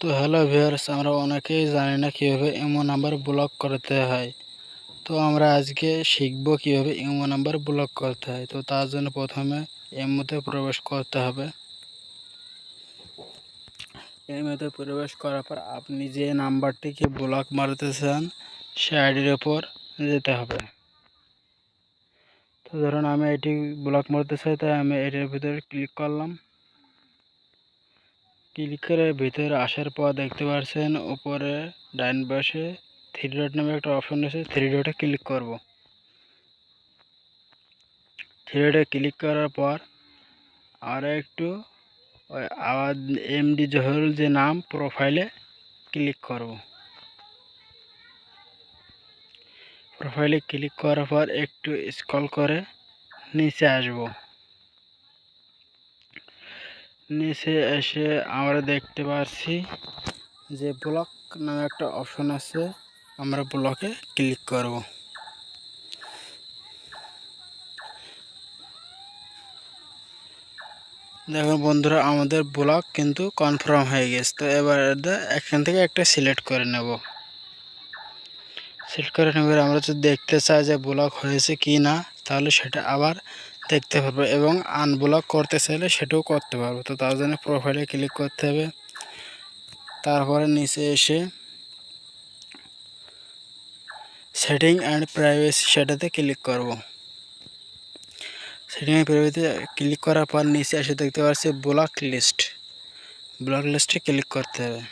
তো hello viewers, আমরা অনেকেই জানি না কীভাবে ইমো নাম্বার ব্লক করতে হয়। তো আমরা আজকে শিখব কীভাবে ইমো নাম্বার ব্লক করতে হয়। তো তার জন্য প্রথমে ইমোতে প্রবেশ করতে হবে। ইমোতে প্রবেশ করার পর আপনি যে নাম্বারটিকে ব্লক মারতে চান সে আইডির ওপর যেতে হবে। তো ধরুন আমি এটি ব্লক মারতে চাই, তাই আমি এটির ভিতরে ক্লিক করলাম। ক্লিক করে ভিতরে আসার পর দেখতে পাচ্ছেন উপরে ডাইন পাশে থ্রি ডট নামে একটা অপশন আছে থ্রি ডটে ক্লিক করব। থ্রি ডটে ক্লিক করার পর আর একটু আবার এমডি জহরুল যে নাম প্রোফাইলে ক্লিক করব। প্রোফাইলে ক্লিক করার পর একটু স্ক্রল করে নিচে আসব। নিচে এসে আমরা দেখতে পাচ্ছি যে ব্লক নামে একটা অপশন আছে। আমরা ব্লকে ক্লিক করব। দেখুন বন্ধুরা, আমাদের ব্লক কিন্তু কনফার্ম হয়ে গেছে। তো এবার এখান থেকে একটা সিলেক্ট করে নেব। সিলেক্ট করে নেবার আমরা যদি দেখতে চাই যে ব্লক হয়েছে কি না তাহলে সেটা আবার দেখতে পারব এবং আনব্লক করতে চাইলে সেটাও করতে পারব। তো তার জন্য প্রোফাইলে ক্লিক করতে হবে। তারপরে নিচে এসে সেটিং অ্যান্ড প্রাইভেসি সেটাতে ক্লিক করব। সেটিং অ্যান্ড প্রাইভেসিতে ক্লিক করার পর নিচে এসে দেখতে পাচ্ছি ব্লক লিস্ট ব্লক লিস্টে ক্লিক করতে হবে।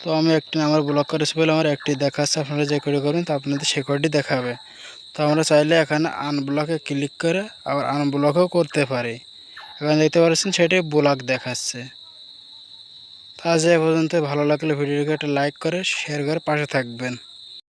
তো আমি একটি নাম্বার ব্লক করেছি বলে আমার একটি দেখাচ্ছে। আপনারা যে করে করবেন তো আপনাদের সে দেখাবে। তো আমরা চাইলে এখানে আনব্লকে ক্লিক করে আবার আনব্লকও করতে পারি। এখানে দেখতে পাচ্ছেন সেটি ব্লক দেখাচ্ছে। তা যে পর্যন্ত ভালো লাগলে ভিডিওকে একটা লাইক করে শেয়ার করে পাশে থাকবেন।